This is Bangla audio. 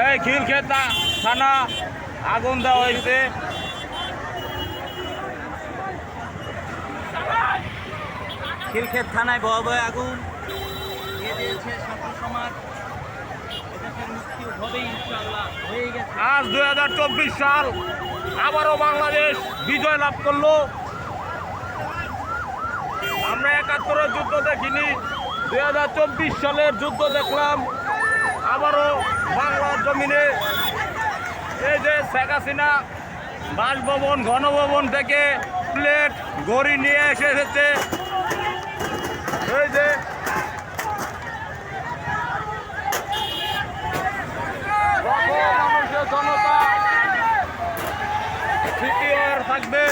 এই খিলক্ষেত থানা, আগুন দেওয়া হয়েছে। খিলক্ষেত থানায় ভয়াবহ আগুন। আজ দুই হাজার চব্বিশ সাল আবারও বাংলাদেশ বিজয় লাভ করল। আমরা একাত্তরের যুদ্ধ দেখিনি। দুই হাজার চব্বিশ সালের যুদ্ধ দেখলাম, আবারও জমিনে এই যে শেখ হাসিনা বাসভবন ঘনভবন থেকে প্লেট গড়ি নিয়ে এসে এসেছে। এই যে জনতা থাকবে।